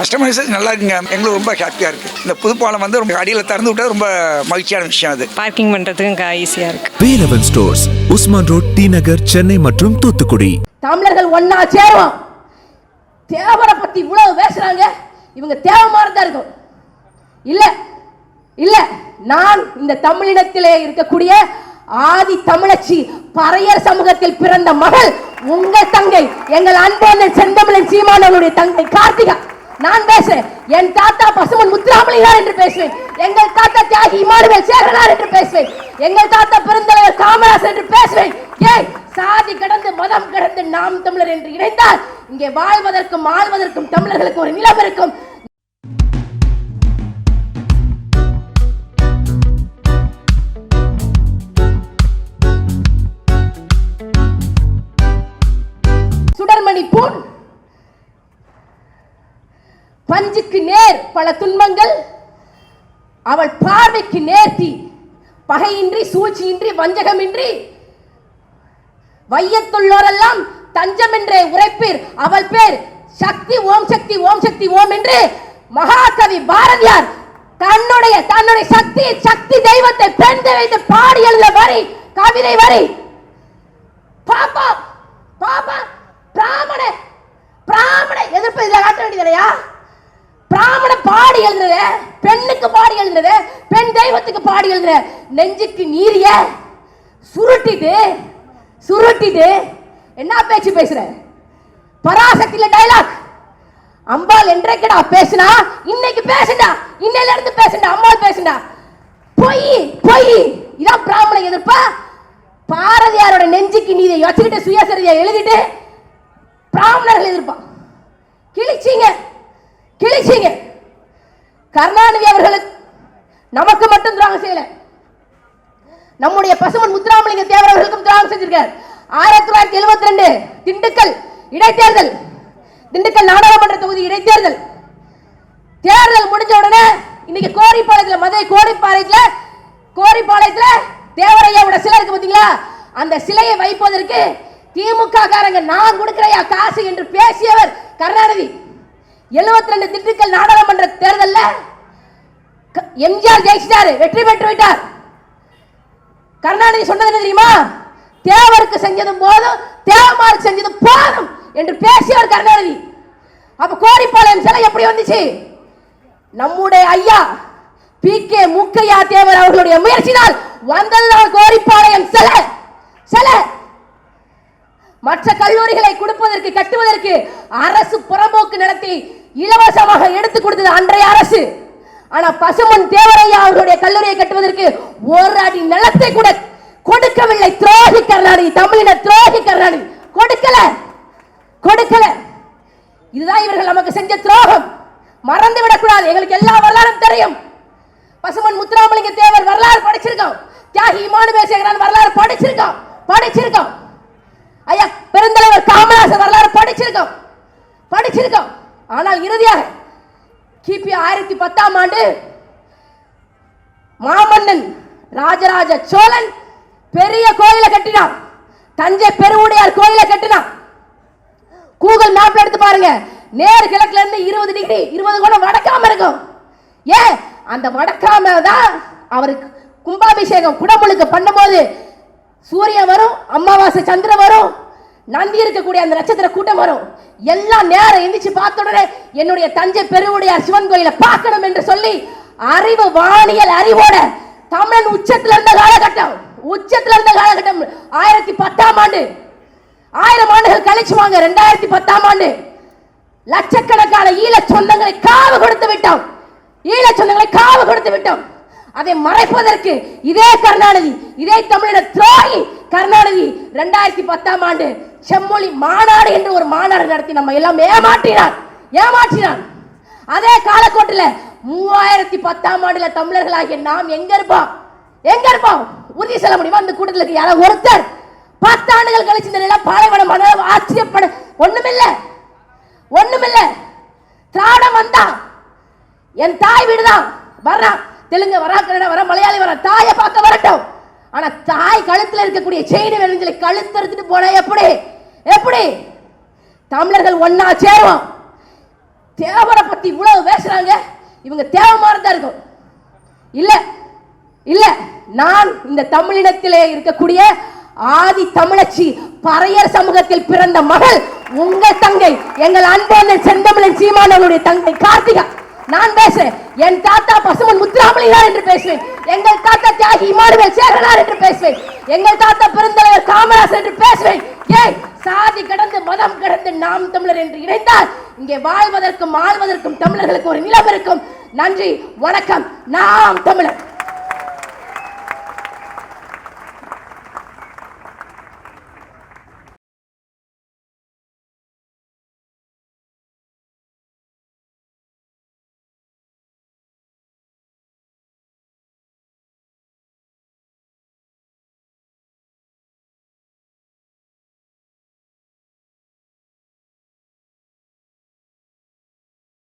Customisation நல்லா இருக்குங்க. எங்களுக்கு ரொம்ப ஹாப்பியாக இருக்குது இந்த புதுப்பாலம் வந்து ரொம்ப அடியில் திறந்து விட்டது ரொம்ப மகிழ்ச்சியான விஷயம் அது. பார்க்கிங் பண்ணுறதுக்கும் ஈஸியாக இருக்குது Velavan stores Usman road T Nagar Chennai மற்றும் தூத்துக்குடி. தமிழர்கள் ஒன்னா சேருவோம். தேவரை பத்தி இவ்வளவு பேசுறாங்க. இவங்க தேவை மாதிரி தான் இருக்கும். இல்ல இல்ல நான் இந்த தமிழினத்திலே இருக்கக்கூடிய ஆதி தமிழச்சி பறையர் சமூகத்தில் பிறந்த மகள் உங்கள் தங்கை. எங்கள் அன்போன் செந்தமிழன் சீமானவருடைய தங்கை கார்த்திகா. நான் பேசுறேன். என் தாத்தா பசுமன் முத்துராமலிங்கார் என்று பேசுவேன். எங்கள் தாத்தா தியாகி இமானுவேல் சேகரனார் என்று பேசுவேன். எங்கள் தாத்தா பெருந்தலைவர் காமராஜ் என்று பேசுவேன். ஏய் சாதி கடந்து மதம் கடந்து நாம் தமிழர் என்று இணைந்தால் இங்கே வாழ்வதற்கும் ஆழ்வதற்கும் தமிழர்களுக்கு ஒரு நிலம் இருக்கும். சுடர்மணி பூன் பஞ்சுக்கு நேர் பல துன்பங்கள். அவள் பார்வைக்கு நேர்த்தி. பகையின்றி சூழ்ச்சியின்றி வஞ்சகமின்றி. வையத்துள்ளோரெல்லாம் தஞ்சம் என்றே உரைப்பீர். அவள் பேர் சக்தி ஓம் சக்தி ஓம் சக்தி ஓம் என்று மகாகவி பாரதியார் தன்னுடைய தன்னுடைய சக்தி சக்தி தெய்வத்தை பெண் வைத்து பாடி எழுத வரி கவிதை வரி. பாப்பா பாப்பா பிராமண பிராமண எதிர்ப்பு இதில் காட்ட வேண்டியது இல்லையா பாடி எழுதுற பெண்ணுக்கு பாடி எழுதுற பெண் தெய்வத்துக்கு பாடி எழுதுற நெஞ்சுக்கு நீரிய சுருட்டிட்டு சுருட்டிட்டு என்ன பேச்சு பேசுற? பராசக்தியில டைலாக் அம்பாள் என்றைக்குடா பேசுனா? இன்னைக்கு பேசுடா இன்னையில இருந்து பேசுடா அம்பாள் பேசுடா பொய் பொய். இதான் பிராமண எதிர்ப்பா. பாரதியாரோட நெஞ்சுக்கு நீதி வச்சுக்கிட்டு சுயசரிதையை எழுதிட்டு பிராமணர்கள் எதிர்ப்பான் கிழிச்சிங்க. கிழிச்சிங்க. கருணாநிதி அவர்களுக்கு நமக்கு மட்டும் துரோகம் செய்யல. நம்முடைய பசுமன் முத்துராமலிங்க தேவர் அவர்களுக்கும் துரோகம் செஞ்சிருக்கார். ஆயிரத்தி தொள்ளாயிரத்தி எழுபத்தி ரெண்டு திண்டுக்கல் இடைத்தேர்தல் திண்டுக்கல் நாடாளுமன்ற தொகுதி இடைத்தேர்தல். தேர்தல் முடிஞ்ச உடனே இன்னைக்கு கோரிப்பாளையத்தில் மதுரை கோரிப்பாளையத்தில் கோரிப்பாளையத்தில் தேவரையாவோட சிலை இருக்கு பார்த்தீங்களா அந்த சிலையை வைப்பதற்கு திமுக காரங்க நான் கொடுக்கிறையா காசு என்று பேசியவர் கருணாநிதி. 72 ரெண்டு திண்டுக்கல் நாடாளுமன்ற தேர்தலில் எம்ஜிஆர் ஜெயிச்சிட்டார் வெற்றி பெற்று விட்டார். கருணாநிதி சொன்னது என்ன தெரியுமா? தேவருக்கு செஞ்சதும் போதும் தேவமாருக்கு செஞ்சதும் போதும் என்று பேசியவர் கருணாநிதி. அப்ப கோரிப்பாளையம் சிலை எப்படி வந்துச்சு? நம்முடைய ஐயா பி கே முக்கையா தேவர் அவர்களுடைய முயற்சினால் வந்ததுதான் கோரிப்பாளையம் சிலை. சிலை. மற்ற கல்லூரிகளை கொடுப்பதற்கு கட்டுவதற்கு அரசு புறம்போக்கு நடத்தி இலவசமாக எடுத்து கொடுத்தது அன்றைய அரசு. ஆனா பசுமன் தேவரையா அவர்களுடைய கல்லூரியை கட்டுவதற்கு ஒரு அடி நிலத்தை கூட கொடுக்கவில்லை. துரோகி கருணாநிதி தமிழின துரோகி கருணாநிதி. கொடுக்கல. கொடுக்கல. இதுதான் இவர்கள் நமக்கு செஞ்ச துரோகம். மறந்து விடக்கூடாது. எங்களுக்கு எல்லா வரலாறும் தெரியும். பசுமன் முத்துராமலிங்க தேவர் வரலாறு படிச்சிருக்கோம். தியாகி இமானுவேல் வரலாறு படிச்சிருக்கோம். படிச்சிருக்கோம். ஐயா பெருந்தலைவர் காமராசர் வரலாறு படிச்சிருக்கோம். படிச்சிருக்கோம். ஆனால் இறுதியாக கிபி ஆயிரத்தி பத்தாம் ஆண்டு மாமன்னன் ராஜராஜ சோழன் பெரிய கோயிலை கட்டினான். தஞ்சை பெருவுடையார் கோயிலை கட்டினான். கூகுள் மேப் எடுத்து பாருங்க. நேர் கிழக்குல இருந்து இருபது டிகிரி இருபது கோணம் வடக்காம இருக்கும். ஏன் அந்த வடக்காம தான் அவருக்கு கும்பாபிஷேகம் குடமுழுக்கு பண்ணும்போது சூரியன் வரும் அமாவாசை சந்திரன் வரும். நந்தி இருக்கக்கூடிய அந்த நட்சத்திர கூட்டம் வரும். எல்லாம் நேரம் எந்திரிச்சு பார்த்த உடனே என்னுடைய தஞ்சை பெருவுடையார் சிவன் கோயிலை பார்க்கணும் என்று சொல்லி அறிவு வானியல் அறிவோட தமிழன் உச்சத்தில் இருந்த காலகட்டம் உச்சத்தில் இருந்த காலகட்டம் ஆயிரத்தி பத்தாம் ஆண்டு. ஆயிரம் ஆண்டுகள் கழிச்சு வாங்க ரெண்டாயிரத்தி பத்தாம் ஆண்டு. லட்சக்கணக்கான ஈழ சொந்தங்களை காவு கொடுத்து விட்டோம். ஈழ சொந்தங்களை காவு கொடுத்து விட்டோம். அதை மறைப்பதற்கு இதே கருணாநிதி இதே தமிழின துரோகி கருணாநிதி ரெண்டாயிரத்தி பத்தாம் ஆண்டு செம்மொழி மாநாடு என்று ஒரு மாநாடு நடத்தி நம்ம எல்லாம் ஏமாற்றினார். ஏமாற்றினார். அதே காலக்கோட்டில் மூவாயிரத்தி பத்தாம் ஆண்டுல தமிழர்களாகிய நாம் எங்க இருப்போம்? எங்க இருப்போம்? உறுதி சொல்ல முடியுமா? அந்த கூட்டத்தில் இருக்க யாராவது ஒருத்தர் பத்தாண்டுகள் கழிச்சு இந்த நிலம் பாலைவனம் ஆச்சரியப்பட ஒண்ணுமில்ல. ஒண்ணுமில்ல. திராவிடம் வந்தா என் தாய் வீடுதான். வர்றான். தெலுங்கு வரா கன்னடா வர மலையாளி வர தாயை பார்க்க வரட்டும். ஆனா தாய் கழுத்துல இருக்கக்கூடிய செயின் வேணும்னு கழுத்து எடுத்துட்டு போனா எப்படி? எப்படி? தமிழர்கள் ஒன்னா சேருவோம். தேவரை பத்தி இவ்வளவு பேசுறாங்க. இவங்க தேவமாக மாதிரி தான் இருக்கும். இல்ல இல்ல நான் இந்த தமிழினத்திலே இருக்கக்கூடிய ஆதி தமிழச்சி பறையர் சமூகத்தில் பிறந்த மகள் உங்கள் தங்கை. எங்கள் அன்பண்ணன் செந்தமிழன் சீமானவனுடைய தங்கை கார்த்திகா. நான் பேசுறேன். என் தாத்தா பசுமன் முத்துராமலிங்கார் என்று பேசுவேன். எங்கள் தாத்தா தியாகி இமானுவேல் சேகரனார் என்று பேசுவேன். எங்கள் தாத்தா பெருந்தலைவர் காமராசர் என்று பேசுவேன். ஏய் சாதி கடந்து மதம் கடந்து நாம் தமிழர் என்று இணைந்தால் இங்கே வாழ்வதற்கும் ஆழ்வதற்கும் தமிழர்களுக்கு ஒரு நிலம் இருக்கும். நன்றி வணக்கம். நாம் தமிழர்.